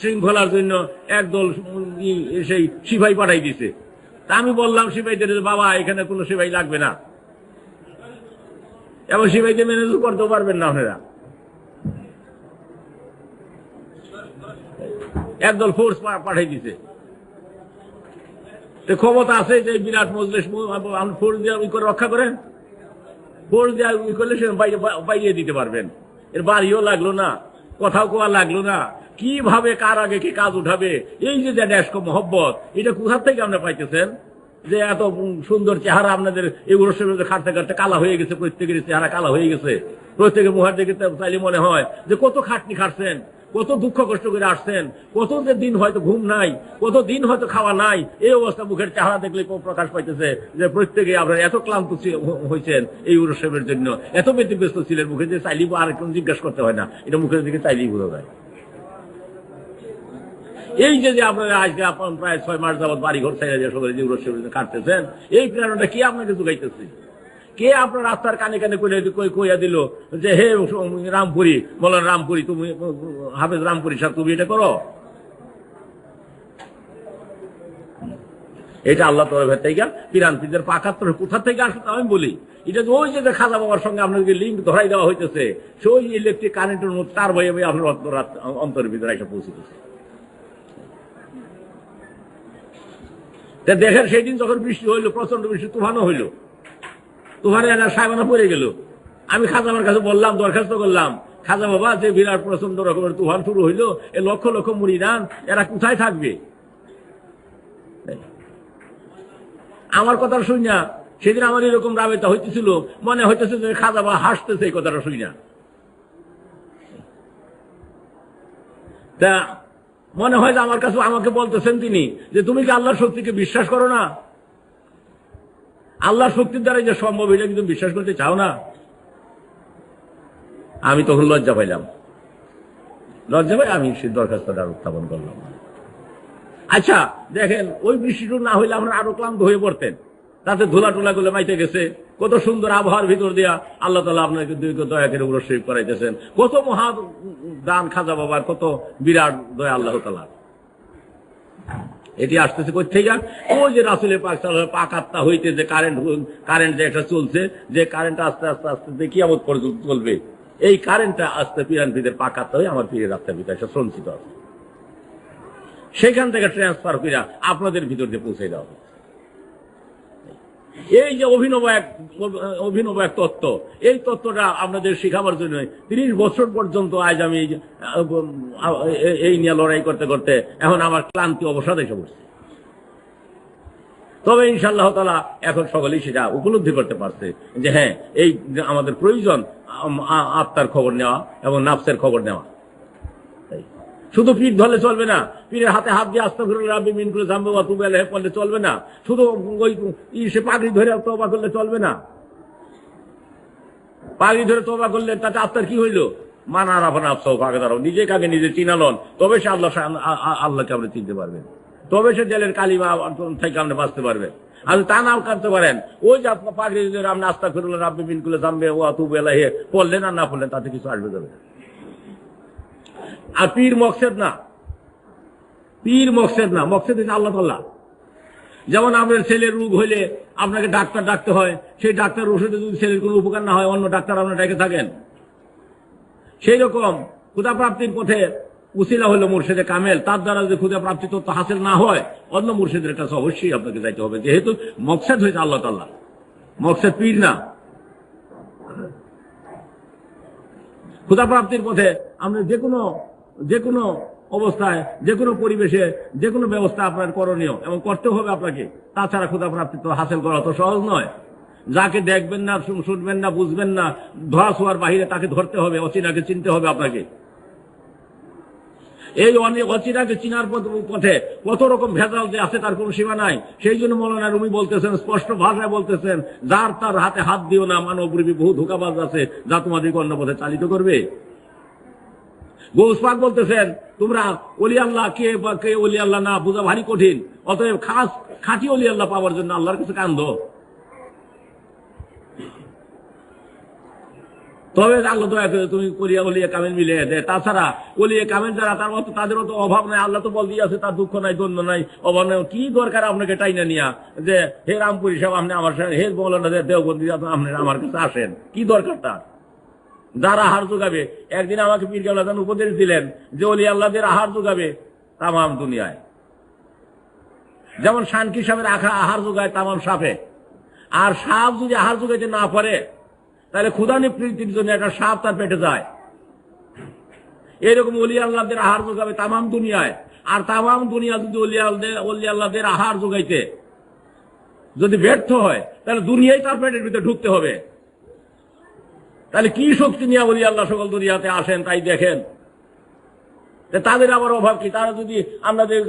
শৃঙ্খলার জন্য একদল সেই সিপাহী পাঠাই দিছে। তা আমি বললাম সিপাহীদের যে, বাবা এখানে কোনো সিপাহী লাগবে না। এবং সিপাহীদের ম্যানেজ করতেও পারবেন না আপনারা। একদল ফোর্স পাঠাই দিছে। ক্ষমতা আছে যে বিরাট মজলিস ফোর্স দিয়ে ই করে রক্ষা করেন। ফোর্স দিয়ে ই করলে সে বাইরে দিতে পারবেন। এর বাড়িও লাগল না কথাও কোয়া লাগল না। কীভাবে কার আগে কি কাজ উঠাবে? এই যে ড্যাস্ক মহব্বত, এটা কোথার থেকে আপনি পাইতেছেন? যে এত সুন্দর চেহারা আপনাদের এই উরসের খাটতে খাটতে কালা হয়ে গেছে প্রত্যেকের চেহারা কালা হয়ে গেছে। প্রত্যেকের মুহার দেখে তো চাইলে মনে হয় যে কত খাটনি খাটছেন, কত দুঃখ কষ্ট করে আসছেন, কত দিন হয়তো ঘুম নাই, কত দিন হয়তো খাওয়া নাই, এই অবস্থা মুখের চেহারা দেখলে প্রকাশ পাইতেছে যে প্রত্যেকে আপনারা এত ক্লান্ত হয়েছেন এই উৎসবের জন্য। এত ব্যতিব্যস্ত ছিলেন মুখে যে চাইলেই আর জিজ্ঞাসা করতে হয় না। এটা মুখের দিকে চাইলেই বোঝা যায়। এই যে যে আপনারা আজকে আপনার প্রায় ছয় মাস যাবৎ বাড়ি ঘর ছেড়ে যে সবাই যে উৎসবের কাটতেছেন এই প্রেরণাটা কে আপনাকে যোগাইতেছে কে আপনার রাস্তার কানে কানে কই- কইয়া দিল যে, হে রামপুরি বলেন রামপুরি, তুমি, হাফেজ রামপুরি সাহেব, তুমি এটা করো? এটা আল্লাহ তরফের থেকে পিরান্তিদের পাকাত্তর কোথা থেকে আসে তা আমি বলি। এটা যে ওই যে খাজা বাবার সঙ্গে আপনাদেরকে লিঙ্ক ধরাই দেওয়া হইতেছে, সেই ইলেকট্রিক কারেন্টের মধ্যে তার বয়ে বয়ে আপনার অন্তরাত- অন্তরের ভিতরে এসে পৌঁছেছে দেখেন, সেই দিন যখন বৃষ্টি হইল প্রচণ্ড বৃষ্টি, তুফানও হইল। তুফানে সাহেবানা পড়ে গেল। আমি খাজা কাছে বললাম, দরখাস্ত করলাম। খাজা বাবা, যে বিরাট প্রচণ্ড রকমের তুফান শুরু হইল, এ লক্ষ লক্ষ মুড়িদান, এরা কোথায় থাকবে? আমার কথা শুই না সেদিন আমার এরকম রাবেতা হইতেছিল, মনে হইতেছে যে খাজা বাবা হাসতেছে এই কথাটা শুই না তা মনে হয় যে আমার কাছে আমাকে বলতেছেন তিনি, যে তুমি কি আল্লাহর শক্তিকে বিশ্বাস করো না? আল্লাহর শক্তির দ্বারা যে সম্ভব, এটা কিন্তু বিশ্বাস করতে চাও না? আমি তখন লজ্জা পাইলাম। লজ্জা পাই আমি সে দরখাস্তটা উত্থাপন করলাম। আচ্ছা দেখেন, ওই বৃষ্টিটুকু না হইলে আপনারা আরও ক্লান্ত হয়ে পড়তেন। তাতে ধুলা টুলা গুলো মাইতে গেছে। কত সুন্দর আবহাওয়ার ভিতর দিয়া আল্লাহ তালা আপনাকে দীর্ঘ দয়া করে উগ্র শরীফ করাইতেছেন। কত মহা দান খাজা বাবার, কত বিরাট দয়া আল্লাহ তালা এটি আসতেছে কোথায় যাক ওই যে রাসুলের পাক পাক আত্মা হইতে যে কারেন্ট কারেন্ট যে একটা চলছে, যে কারেন্ট আস্তে আস্তে আস্তে যে কিয়ামত পর্যন্ত চলবে, এই কারেন্টটা আস্তে পিরান ভিতরে পাক আত্মা হয়ে আমার পীরের আত্মার ভিতরে এসে সঞ্চিত আছে। সেখান থেকে ট্রান্সফার করে আপনাদের ভিতর দিয়ে পৌঁছে দেওয়া হবে। এই যে অভিনব এক অভিনব এক তত্ত্ব, এই তত্ত্বটা আপনাদের শেখাবার জন্য তিরিশ বছর পর্যন্ত আজ আমি, এই নিয়ে লড়াই করতে করতে এখন আমার ক্লান্তি অবসাদ এসে পড়ছে তবে ইনশাল্লাহ তালা এখন সকলেই সেটা উপলব্ধি করতে পারছে যে হ্যাঁ এই আমাদের প্রয়োজন আত্মার খবর নেওয়া এবং নাফসের খবর নেওয়া। শুধু পিঠ ধরলে চলবে না। পীরের হাতে হাত দিয়ে আস্তে করে রাব্বি মিন করে জানব বা তুবে পড়লে চলবে না। শুধু ওই সে পাগড়ি ধরে তোবা করলে চলবে না। পাগড়ি ধরে তোবা করলে তাতে আত্মার কি হইল? মানা রাফান দাঁড়াও নিজে কাকে নিজে চিনালন, তবে সে আল্লাহ আল্লাহকে আপনি চিনতে পারবেন। তবে সে জেলের কালিমা থেকে আপনি বাঁচতে পারবেন। আর তা নাও করতে পারেন। ওই যে পাগড়ি ধরে আপনি আস্তা করলেন মিন করে জানবে ও তুবে লেহে পড়লেন আর না পড়লেন, তাতে কিছু আসবে যাবে। আর পীর মকসেদ না। পীর মকসেদ না, মকসেদ হচ্ছে আল্লাহ তাল্লাহ যেমন আপনার ছেলের রোগ হইলে আপনাকে ডাক্তার ডাকতে হয়, সেই ডাক্তার ওষুধে যদি ছেলের কোনো উপকার না হয়, অন্য ডাক্তার আপনার ডেকে থাকেন। সেই রকম ক্ষুদা প্রাপ্তির পথে উসিলা হলো মুর্শিদে কামেল। তার দ্বারা যদি ক্ষুদা প্রাপ্তি তত্ত্ব হাসিল না হয়, অন্য মুর্শিদের কাছে অবশ্যই আপনাকে যাইতে হবে। যেহেতু মকসেদ হয়েছে আল্লাহ তাল্লাহ মকসেদ পীর না। ক্ষুদা প্রাপ্তির পথে আমরা যে কোনো যে কোনো অবস্থায়, যে কোনো পরিবেশে, যে কোনো ব্যবস্থা আপনার করণীয় এবং করতে হবে আপনাকে। তাছাড়া ক্ষুদা প্রাপ্তি তো হাসিল করা তো সহজ নয়। যাকে দেখবেন না, শুনবেন না, বুঝবেন না ধরা ছোঁয়ার বাহিরে তাকে ধরতে হবে, অচিনাকে চিনতে হবে আপনাকে। এই অনেক অচিনাকে চিনার পথে কত রকম ভেজাল যে আছে তার কোনো সীমা নাই। সেই জন্য মৌলানা রুমি বলতেছেন, স্পষ্ট ভাষায় বলতেছেন, যার তার হাতে হাত দিও না মানবরূপী বহু ধোকাবাজ আছে, যা তোমাদেরকে অন্য পথে চালিত করবে। গৌসপাক বলতেছেন, তোমরা অলি আল্লাহ, কে বা কে অলি আল্লাহ না, বোঝা ভারী কঠিন। অতএব খাস খাঁটি অলি আল্লাহ পাওয়ার জন্য আল্লাহর কাছে কান্দ। তবে আল্লাহ দয়া তুমি করিয়া বলিয়া কামেল মিলে দে। তাছাড়া বলিয়া কামেল যারা, তার মতো তাদের মতো অভাব নাই। আল্লাহ তো বল দিয়ে আছে, তার দুঃখ নাই দ্বন্দ্ব নাই, অভাব নাই। কি দরকার আপনাকে টাইনা নিয়া? যে, হে রামপুরি সাহেব, আপনি আমার সাথে হে বলেন দেওবন্দি আপনি আমার কাছে আসেন। কি দরকার তার? যারা আহার যোগাবে, একদিন আমাকে পীর কেবলাদান উপদেশ দিলেন যে অলি আল্লাহদের আহার যোগাবে তামাম দুনিয়ায়। যেমন শানকি সাহেবের আহার যোগায় তামাম সাপে। আর সাপ যদি আহার যোগাইতে না পারে তাহলে ক্ষুদানি প্রীতির জন্য একটা সাপ তার পেটে যায়। এরকম অলি আল্লাহদের আহার যোগাবে তামাম দুনিয়ায়। আর তামাম দুনিয়া যদি অলি আল্লাহদের অলি আল্লাহদের আহার যোগাইতে যদি ব্যর্থ হয়, তাহলে দুনিয়ায় তার পেটের ভিতরে ঢুকতে হবে। তাহলে কি শক্তি নিয়ে বলি আল্লাহ সকল দুনিয়াতে আসেন তাই দেখেন। তাদের আবার অভাব কি? তারা যদি আপনাদের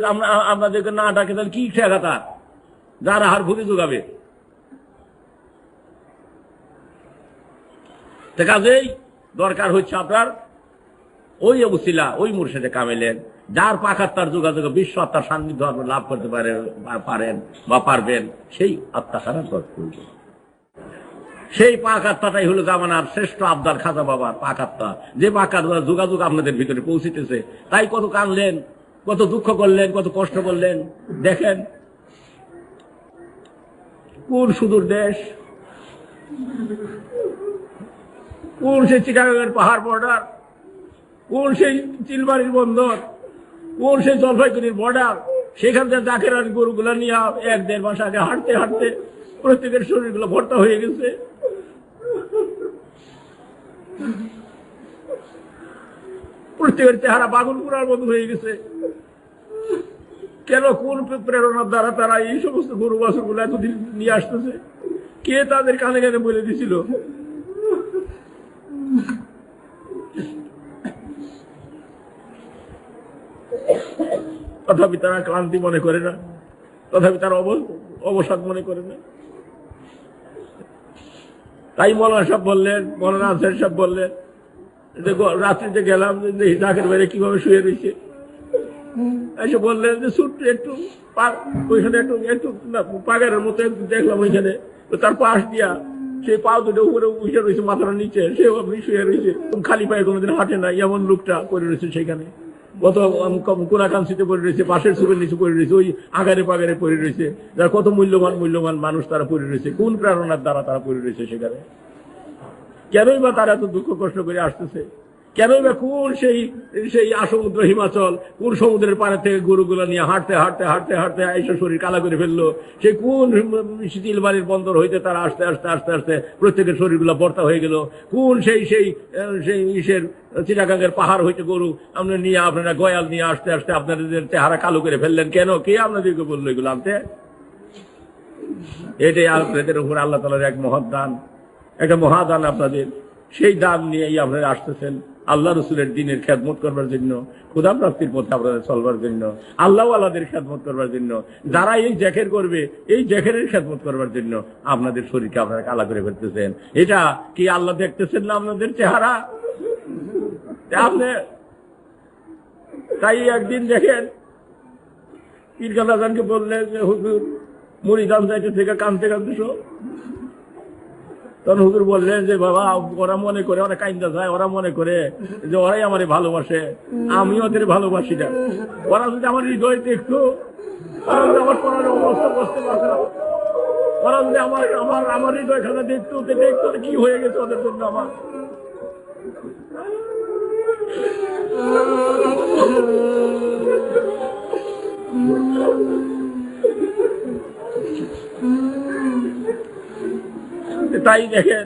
আপনাদেরকে না ডাকে, তাহলে কি ঠেকা তার যারা হার ভুলে যোগাবে কাজেই দরকার হচ্ছে আপনার ওই অবস্থিলা ওই মুর্শিদে কামেলেন যার পাখার তার যোগাযোগ বিশ্ব আত্মার সান্নিধ্য আপনি লাভ করতে পারে পারেন বা পারবেন, সেই আত্মা খারাপ সেই পাক আত্মাটাই হলো জামানার শ্রেষ্ঠ আবদার খাজা বাবার পাক আত্মা যে পাক আত্মার যোগাযোগ আপনাদের ভিতরে পৌঁছিতেছে, তাই কত কানলেন কত দুঃখ করলেন, কত কষ্ট করলেন। দেখেন, কোন সুদূর দেশ? কোন সেই চিটাগাঙের পাহাড় বর্ডার কোন সেই চিলবাড়ির বন্দর? কোন সেই জলপাইগুড়ির বর্ডার সেখান থেকে জাকের আর গরুগুলো নিয়ে এক দেড় মাস আগে হাঁটতে হাঁটতে প্রত্যেকের শরীরগুলো ভর্তা হয়ে গেছে। প্রত্যেকের চেহারা বাগুন পুরার মতো হয়ে গেছে। কেন কোন প্রেরণার দ্বারা তারা এই সমস্ত গরু বাছুরগুলো এতদিন নিয়ে আসতেছে? কে তাদের কানে কানে বলে দিছিল? তথাপি তারা ক্লান্তি মনে করে না। তথাপি তারা অবসাদ মনে করে না। তাই মৌলানা সাহেব বললেন, মৌলানা আনসার সাহেব বললেন, যে রাত্রিতে গেলাম ডাকের বাইরে কীভাবে শুয়ে রয়েছে এসে বললেন যে ছোট্ট একটু ওইখানে একটু একটু পাগারের মতো দেখলাম ওইখানে। তার পাশ দিয়া সেই পাও দুটো উপরে উঠে রয়েছে, মাথার নিচে, সে শুয়ে রয়েছে। খালি পায়ে কোনোদিন হাঁটে না এমন লোকটা করে রয়েছে সেখানে। কত কোনাকাঙ্ক্ষিতে পড়ে রয়েছে, পাশের সুপের নিচে পড়ে রয়েছে, ওই আগারে পাগারে পড়ে রয়েছে। যারা কত মূল্যবান মূল্যবান মানুষ তারা পড়ে রয়েছে, কোন প্রেরণার দ্বারা তারা পড়ে রয়েছে সেখানে? কেনই বা তারা এত দুঃখ কষ্ট করে আসতেছে? কেনই বা কোন সেই সেই আসমুদ্র হিমাচল, কোন সমুদ্রের পাড়ে থেকে গরুগুলো নিয়ে হাঁটতে হাঁটতে হাঁটতে হাঁটতে এসে শরীর কালা করে ফেলল? সেই কোন শীতিলবাড়ির বন্দর হইতে তারা আস্তে আস্তে আস্তে আস্তে প্রত্যেকের শরীরগুলো বর্তা হয়ে গেল? কোন সেই সেই সেই ইসের চিটাগাঙ্গের পাহাড় হইতে গরু আপনি নিয়ে, আপনারা গয়াল নিয়ে আসতে আসতে আপনাদের চেহারা কালো করে ফেললেন কেন? কে আপনাদেরকে বলল এগুলো আনতে? এটাই আপনাদের উপর আল্লাহ তালার এক মহৎ দান একটা মহাদান আপনাদের। সেই দান নিয়েই আপনারা আসতেছেন। আল্লাহ রসুলের দিনের খেদমত করবার জন্য ক্ষুদা প্রাপ্তির পথে আপনাদের চলবার জন্য আল্লাহ আল্লাহদের খেদমত করবার জন্য, যারা এই জ্যাকের করবে, এই জ্যাকেরের খেদমত করবার জন্য আপনাদের শরীরকে আপনারা কালা করে ফেলতেছেন। এটা কি আল্লাহ দেখতেছেন না আপনাদের চেহারা? আপনি, তাই একদিন দেখেন পীর কালাজানকে বললেন যে, হুজুর, মুড়িদান যাইতে থেকে কানতে কানতে তখন হুজুর বললেন যে, বাবা, ওরা মনে করে, ওরা কাইন্দা যায়, ওরা মনে করে যে, ওরাই আমার ভালোবাসে। আমি ওদের ভালোবাসি না। ওরা যদি আমার হৃদয় দেখতো আমার কি হয়ে গেছে ওদের জন্য আমার? তাই দেখেন।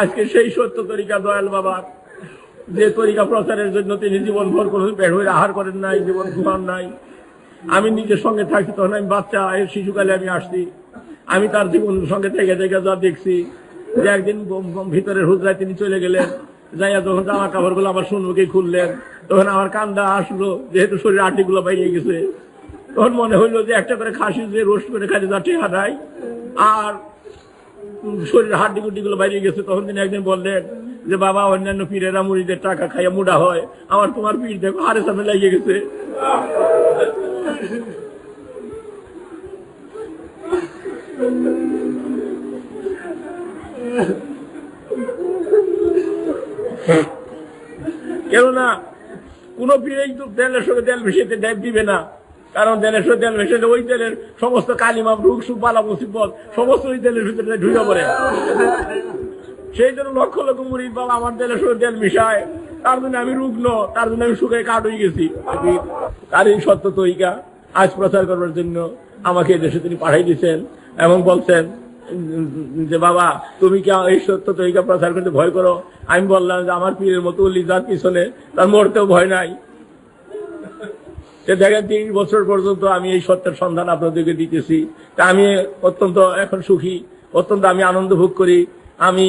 আজকে সেই সত্য তরিকা, দয়াল বাবার যে তরিকা প্রচারের জন্য তিনি জীবন ভর কোনো বের হয়ে আহার করেন নাই, জীবন ঘুমান নাই। আমি নিজের সঙ্গে থাকি তখন আমি বাচ্চা শিশুকালে আমি আসছি। আমি তার জীবন সঙ্গে থেকে থেকে যা দেখছি, যে একদিন ভিতরের হুজরায় তিনি চলে গেলেন। যাইয়া যখন জামা কাপড়গুলো আমার সুন্দরকে খুললেন, তখন আমার কান্দা আসলো, যেহেতু শরীর আটিগুলো বাইরে গেছে। তখন মনে হইল যে একটা করে খাসি যে রোস্ট করে খাইতে যা টেহা আর শরীর হাড্ডি গুড্ডি গুলো বাইরে গেছে, তখন তিনি একদিন বললেন যে, বাবা, অন্যান্য পীরেরা মুড়িদের টাকা খাইয়া মুড়া হয়। আমার তোমার পীর দেখো হারে সামনে লাগিয়ে গেছে। কেননা, কোন পীরেই তো তেলের সঙ্গে তেল মিশিয়ে দেব দিবে না। কারণ সঙ্গে তেল মিশিয়ে ওই তেলের সমস্ত কালিমা রুখ সুপালা মুসিবত, সমস্ত ওই তেলের ভিতরে ঢুকে পড়ে। সেই জন্য লক্ষ লক্ষ মুড়িদ বাবা আমার সঙ্গে তেল মিশায়। তার জন্য আমি রুগ্ন, তার জন্য আমি সুখে কাট হয়ে গেছি। তার এই সত্য তৈকা আজ প্রচার করবার জন্য আমাকে দেশে তিনি পাঠাই দিয়েছেন এবং বলছেন, যে বাবা, তুমি কি এই সত্য তৈকা প্রচার করতে ভয় করো? আমি বললাম যে আমার পীরের মতো লিজার পিছনে তার মরতেও ভয় নাই। সে দেখেন তিরিশ বছর পর্যন্ত আমি এই সত্যের সন্ধান আপনাদেরকে দিতেছি। তা আমি অত্যন্ত এখন সুখী, অত্যন্ত আমি আনন্দ ভোগ করি। আমি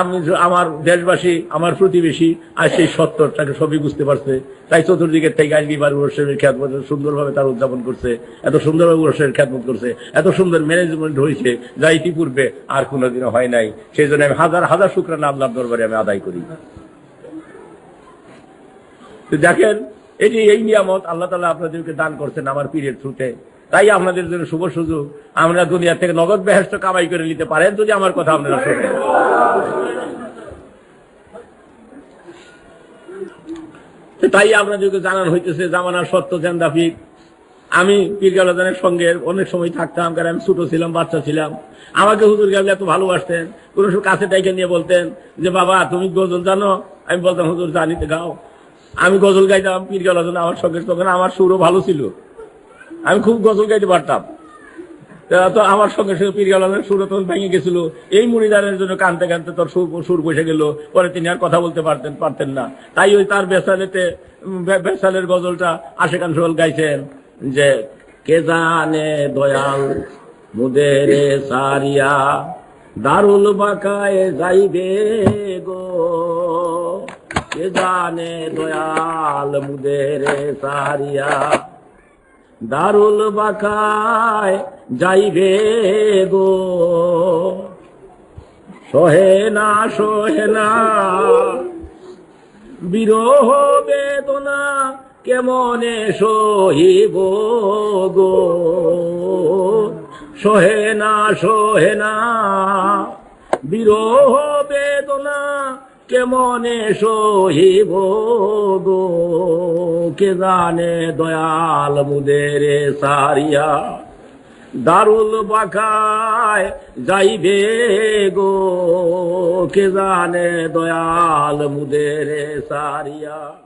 আমি আমার দেশবাসী, আমার প্রতিবেশী আর সেই সত্যটাকে সবই বুঝতে পারছে। তাই চতুর্দিকের থেকে আজকে বার উরসের খ্যাতমত সুন্দরভাবে তার উদযাপন করছে, এত সুন্দরভাবে উরসের খ্যাতমত করছে, এত সুন্দর ম্যানেজমেন্ট হয়েছে যা ইতিপূর্বে আর কোনোদিনও হয় নাই। সেই জন্য আমি হাজার হাজার শুক্রানা আল্লাহর দরবারে আমি আদায় করি। দেখেন এটি এই নিয়ামত আল্লাহ তালা আপনাদেরকে দান করছেন আমার পীরের থ্রুতে, তাই আপনাদের জন্য শুভ সুযোগ। আমরা দুনিয়া থেকে নগদ বেহেস্ত কামাই করে নিতে পারেন যদি আমার কথা আপনারা শোনেন। তাই আপনাদেরকে জানানো হইতেছে, জামানার সত্য জেন্দাফিক আমি পীর গালাদানের সঙ্গে অনেক সময় থাকতাম, কারণ আমি ছোট ছিলাম, বাচ্চা ছিলাম। আমাকে হুজুর গাবলে এত ভালোবাসতেন। কোন কাছে টাইকে নিয়ে বলতেন যে, বাবা, তুমি গজল জানো? আমি বলতাম, হুজুর, জানিতে গাও আমি গজল গাইতাম, পীর গালাদান আমার সঙ্গে তখন আমার সুরও ভালো ছিল। আমি খুব গজল গাইতে পারতাম। তো আমার সঙ্গে সঙ্গে পীর গালানের সুর তখন ভেঙে গেছিল। এই মুড়িদারের জন্য কানতে কানতে তোর সুর সুর বসে গেল। পরে তিনি আর কথা বলতে পারতেন পারতেন না। তাই ওই তার বেসালেতে বেসালের গজলটা আশেকান সোহেল গাইছেন যে, কে জানে দয়াল মুদেরে সারিয়া, দারুল বাকায় যাইবে গো? কে জানে দয়াল মুদেরে সারিয়া দারুল বাকায় যাইবে গো। সহে না সহে না। বিরহ বেদনা কেমনে সহিব গো? সহে না সহে না। বিরহ বেদনা কেমনে সহিব গো? কে জানে দয়াল মুদের সারিয়া? দারুল বাকায় যাইবে গো? কে জানে দয়াল মুদের সারিয়া?